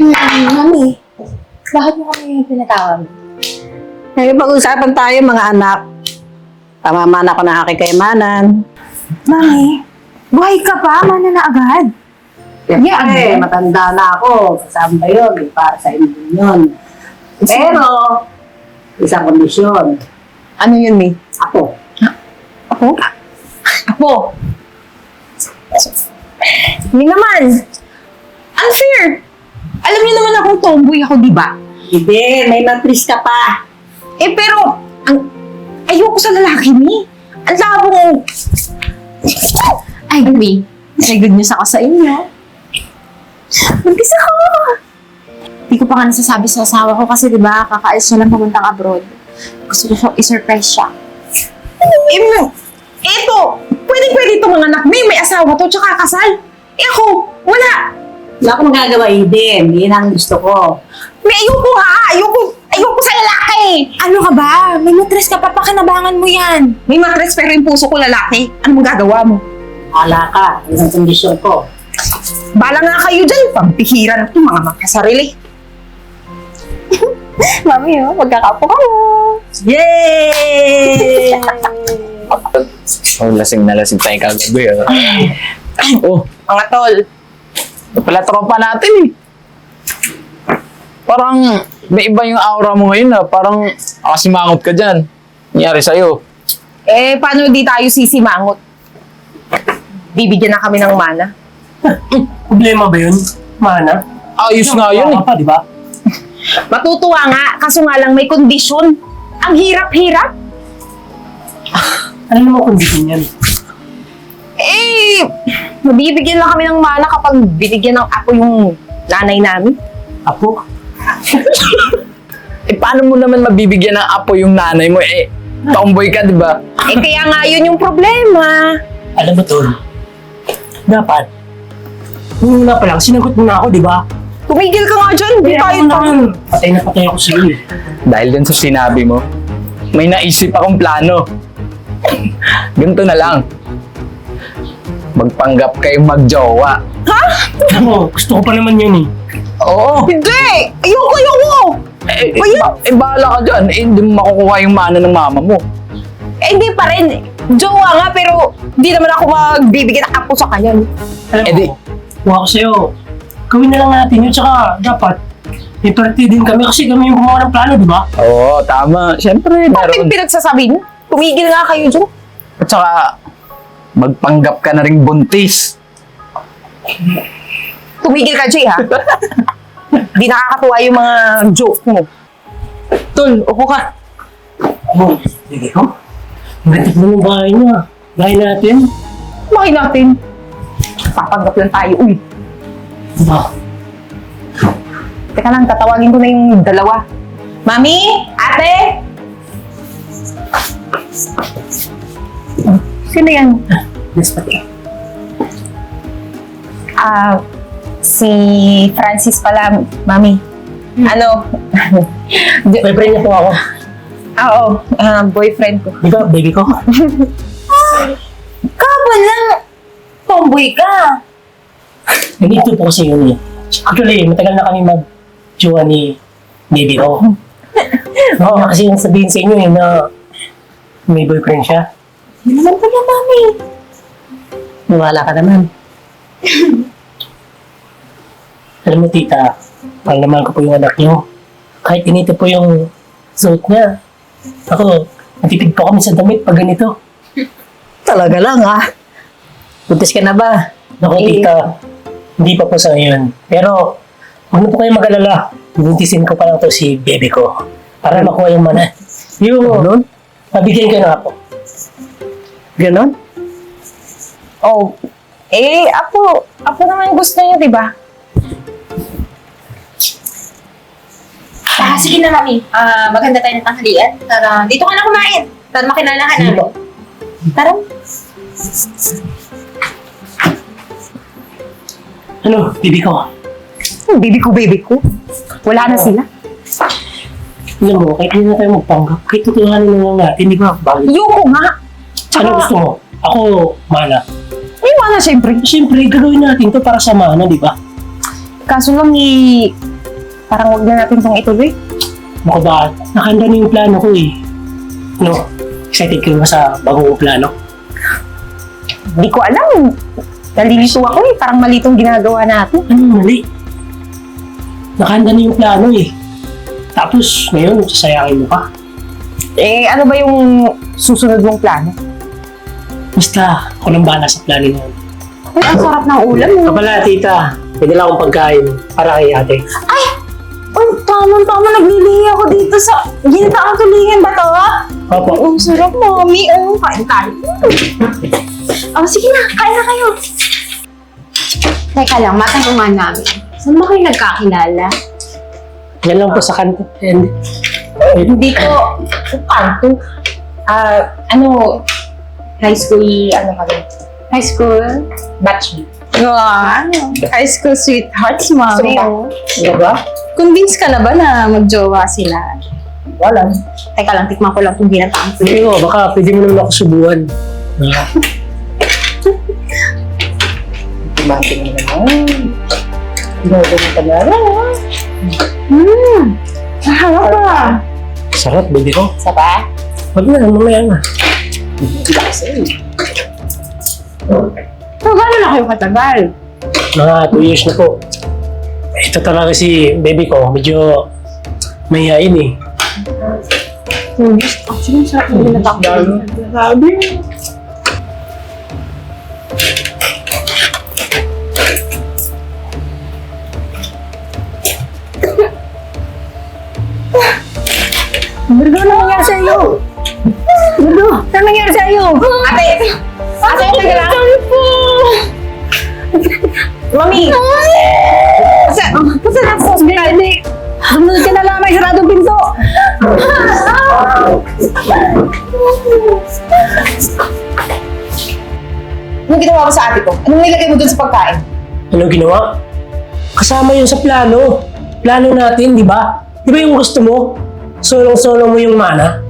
Hmm, mami, bakit mo kami pinatawag? Ngayon pag-usapan tayo mga anak. Tamaman ako ng aking kaymanan. Mami, buhay ka pa? Mana na agad? Siyempre, matanda na ako. Kasama yun, eh, para sa inyo yun. Pero, isang kondisyon. Ano yun, May? Ako. Ako? Ako? Hindi naman. Unfair! Alam niyo naman akong tomboy ako, di ba? Hindi, may matris ka pa. Eh, pero, ang, ayoko sa lalaki ni. Ang labo mo. Ay, May, may good news ako sa inyo. Buntis ako! Hindi ko pa nga nasasabi sa asawa ko kasi, di ba, kakaalis siya lang pamuntang abroad. Gusto ko siyang i-surprise siya. Eh, eto, pwede-pwede itong mga anak. May, may asawa to, tsaka kasal. Eh ako, wala. Wala akong magagawa, Eden. Yan ang gusto ko. May ayoko nga, ayoko, ayoko sa lalaki. Ano ka ba? May matres ka pa, pakinabangan mo yan. May matres pero yung puso ko lalaki. Ano mong gagawa mo? Hala ka. Yan ang kondisyon ko. Bala nga kayo dyan, pampihira na itong mga makasarili. Mami, oh, magkakapo ka mo. Yay! Oh, lasing na lasing tayo kagabi. ah. oh, Mga tol, ito pala tropa natin eh. Parang may iba yung aura mo ngayon ah. Parang akasimangot ka dyan. Nangyari sa'yo. eh, paano di tayo sisimangot? Bibigyan na kami ng mana. Problema ba yun? Mana? Ayos nga yun eh. Pa, di ba? Matutuwa nga, kaso nga lang may kondisyon. Ang hirap-hirap. Ano naman kondisyon yan? Eh, mabibigyan lang kami ng mana kapag binigyan ng apo yung nanay namin. Apo? Eh paano mo naman mabibigyan ng apo yung nanay mo eh? Tomboy ka, di ba? Eh, kaya nga yun yung problema. Alam mo, Tol, dapat, nung una pa lang, sinagot mo na ako, di ba? Tumigil ka nga dyan, di Kaya tayo ako pa. naman, patay na patay ako sa iyo. eh. Dahil dun sa sinabi mo, may naisip akong plano. Ganito na lang. Magpanggap kayong magjowa. Alam mo, gusto ko pa naman yun eh. Oo. Hindi! Ayoko, ayoko! Eh, eh, Ayun. ba- eh, bahala ka dyan. Eh, hindi mo makukuha yung mana ng mama mo. Eh, hindi pa rin. Jowa nga, pero di naman ako magbibigyan ng apo sa kanya. Alam Eh, mo, di- kung ako sa'yo, gawin na lang natin yun, tsaka dapat, iparte din kami kasi kami yung gumawa ng plano, di ba? Oo, tama. Siyempre, Bakit meron. pinagsasabi niyo? Tumigil nga kayo dyan. At saka, magpanggap ka na ring buntis. Tumigil ka, Jay, ha? di nakakatuwa yung mga joke mo. Tol, upo ka. Oh, sige ko. Ang ganda mo ng bahay niya. Bahay natin. Bakit natin? Papanggap lang tayo, uy. Ba? Teka lang, tatawagin ko na yung dalawa. Mami? Ate? Sino yan? Yes, pati. Ah, si Francis pala, Mami. Ano? Di- Boyfriend niya po ako. ah, oo, ah, boyfriend ko. Ba, baby ko? Kapon lang! Tomboy ka! Nandito po kasi yun eh. Actually, matagal na kami mag-jowa ni baby ko. Oo, kasi yung sabihin sa inyo eh na may boyfriend siya. Yun naman pala, Mami. Nawala ka naman. Alam mo, tita, mahal naman ko po yung anak niyo. Kahit ganito po yung suot niya. Ako, natipid po kami sa damit pag ganito. Talaga lang ah. Buntis ka na ba? Naku, tita, hindi pa po sa ngayon. Pero, huwag na po kayo mag-alala. Buntisin ko pa lang to si baby ko. Para makuha yung mana. Yung, Ganon? mabigyan ka na po. Ganon? Oh, eh, apo, apo naman gusto niyo, di ba? Ah, sige na, Mami. Ah, maganda tayo ng tanghalian. Tara, dito ka na kumain. Para makilala ka Sige namin. Tara. Ano, baby ko? Hmm, baby ko, baby ko. Wala na sila. Alam mo, kahit hindi na tayo magpanggap, kahit tutuhanin na lang natin, di ba? Bakit? Ayoko nga. Tsaka, Ano gusto mo? Ako, mana. may mana, syempre. Siyempre, gagawin natin to para sa mana, di ba? Kaso lang, eh, parang wag na natin itong ituloy. Ka ba? Nakahanda na yung plano ko eh. No, excited ka ba sa bagong plano? Hindi ko alam. Nalilito ako eh. Parang mali itong ginagawa natin. Ano mali? Nakahanda na yung plano eh. Tapos, ngayon, sasayangin mo pa. Eh, ano ba yung susunod mong plano? Basta, ako nang bahala sa plano yun. Uy, ang sarap ng ulam mo. Kapala, tita, pwede lang akong pagkain para kay ate. Uy, tama-tama. Naglilihi ako dito sa ginataang tulingan ba to? Opo. Ang sarap, mami. Oh, kain tayo. Oh, sige na. Kain na kayo. Teka lang, matanungan namin. Saan ba kayo nagkakilala? Yan lang po sa kanto. And, Hindi ko, kanto. Ah, ano, high school, ano kami? High school? Batch. Wow, ano? High school sweethearts, mami. So, oh. ano ba? Convince ka na ba na magjowa sila? Wala. Teka lang, tikman ko lang kung ginataang Hindi mo, baka pwede mo naman ako subuhan. Ah, Tumati mo naman. Ginagawa mo talaga. Hmm, maharap ka. sarap, baby ko. Pa? Wag na, mamaya na. So, gano'n na kayo katagal? Mga 2 years na po. Ito talaga si baby ko, medyo mahihain eh. Actually, sarap na ginataang Grabe. Nangyari sa iyo? Ate! Ate, teka lang. po! Mami! Kasi, kasi nasa hospital. Sumunod ka na lang, may saradong pinto. Anong ginawa mo sa ate ko? Anong nilagay mo dun sa pagkain? Anong ginawa? Kasama yun sa plano. Plano natin, di ba? Di ba yung gusto mo? Solong-solong mo yung mana?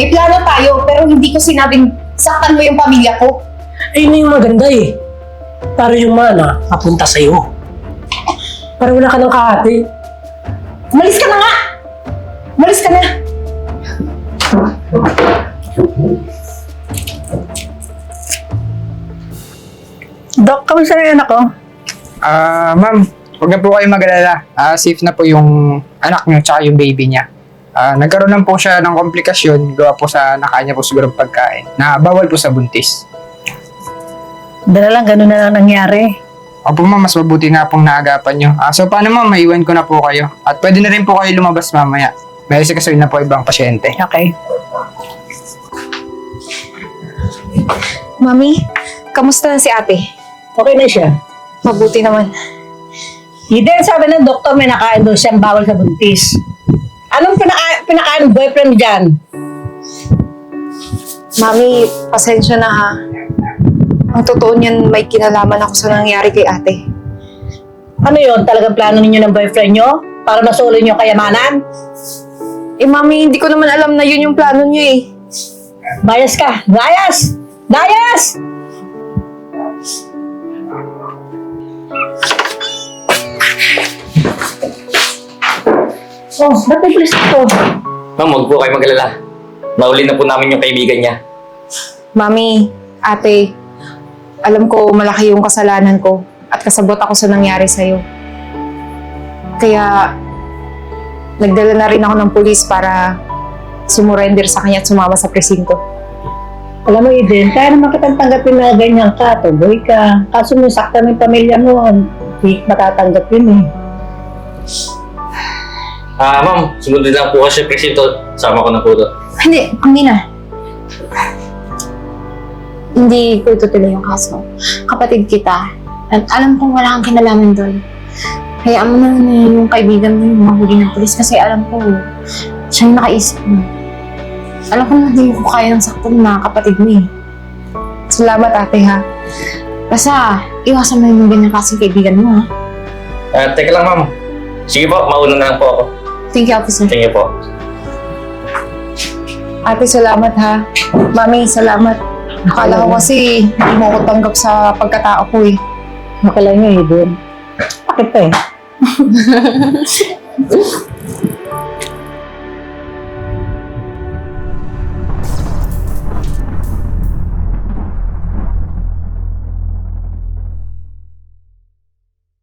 May plano tayo, pero hindi ko sinabing saktan mo yung pamilya ko. Ayun na yung maganda eh. Para yung mana, papunta sa'yo. Para wala ka ng kahati. Umalis ka na nga! Umalis ka na! Dok, kamusta na yung anak ko? Ah, ma'am, huwag na po kayo mag-alala. Ah, safe na po yung anak niyo tsaka yung baby niya. Ah, nagkaroon lang po siya ng komplikasyon gawa po sa nakain niya po siguro pagkain na bawal po sa buntis. Dala lang, ganun na lang nangyari. Opo ma'am, mas mabuti na pong naagapan niyo. Ah, so paano ma'am, maiwan ko na po kayo. At pwede na rin po kayo lumabas mamaya. May kasi na po ibang pasyente. Okay. Mami, kamusta na si ate? Okay na siya. Mabuti naman. Hindi, sabi ng doktor may nakain doon siyang bawal sa buntis. Anong pinaka pinakain ng boyfriend dyan? Mami, pasensya na ha. Ang totoo niyan, may kinalaman ako sa nangyari kay ate. Ano yon Talagang plano ninyo ng boyfriend nyo? Para masulin yung kayamanan? Eh, Mami, hindi ko naman alam na yun yung plano niyo eh. Bias ka! Bias! Bias! Oh, ba't may pulis ito? Ma'am, huwag po kayo mag-alala. Nauli na po namin yung kaibigan niya. Mami, ate, alam ko malaki yung kasalanan ko at kasabot ako sa nangyari sa'yo. Kaya, nagdala na rin ako ng pulis para sumurrender sa kanya at sumama sa presinto. Alam mo, Eden, kaya naman kitang tanggapin na ganyan ka, tuloy ka. Kaso mo sakta yung pamilya mo, hindi matatanggap yun eh. Ah, ma'am, sumunod lang po kasi presinto. Sama ko na po to. Hindi, hindi na. Hindi ko itutuloy yung kaso. Kapatid kita. At alam kong wala kang kinalaman doon. Hayaan mo na na yung kaibigan mo yung mahuli ng polis kasi alam ko siya yung nakaisip mo. Alam ko na hindi ko kaya ng saktan mga kapatid mo eh. Salamat ate ha. Basta, iwasan mo yung ganyan kasing kaibigan mo ha. Ah, teka lang, ma'am. Sige po, mauna na lang po ako. Thank you, officer. Sige po. Ate, salamat ha. Mami, salamat. Akala ko kasi hindi mo ako tanggap sa pagkatao ko eh. Akala nyo, Eden. Bakit pa eh?